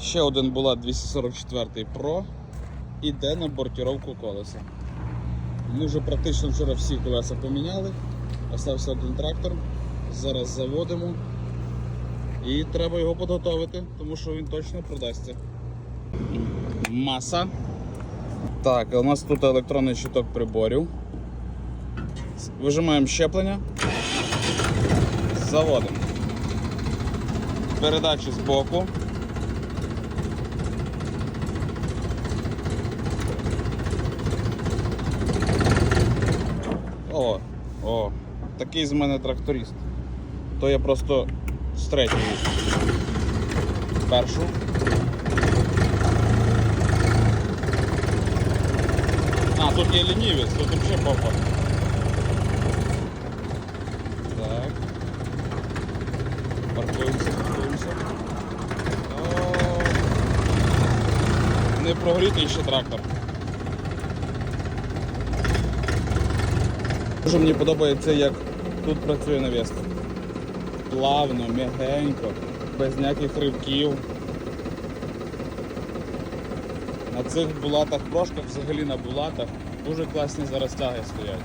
Ще один була 244 Pro. Іде на бортіровку колеса. Ми вже практично вчора всі колеса поміняли. Остався один трактор. Зараз заводимо. І треба його підготовити, тому що він точно продасться. Маса. Так, у нас тут електронний щиток приборів. Вижимаємо щеплення. Заводимо. Передачі з боку. О, о, такий з мене тракторист. То я просто з третьої. Першу. А, тут є лінівець, тут взагалі попа. Так. Паркуємося, паркуємося. Не прогрітий ще трактор. Дуже мені подобається, як тут працює навіска. Плавно, м'ягенько, без ніяких ривків. На цих булатах прошках, взагалі на булатах, дуже класні зараз тяги стоять.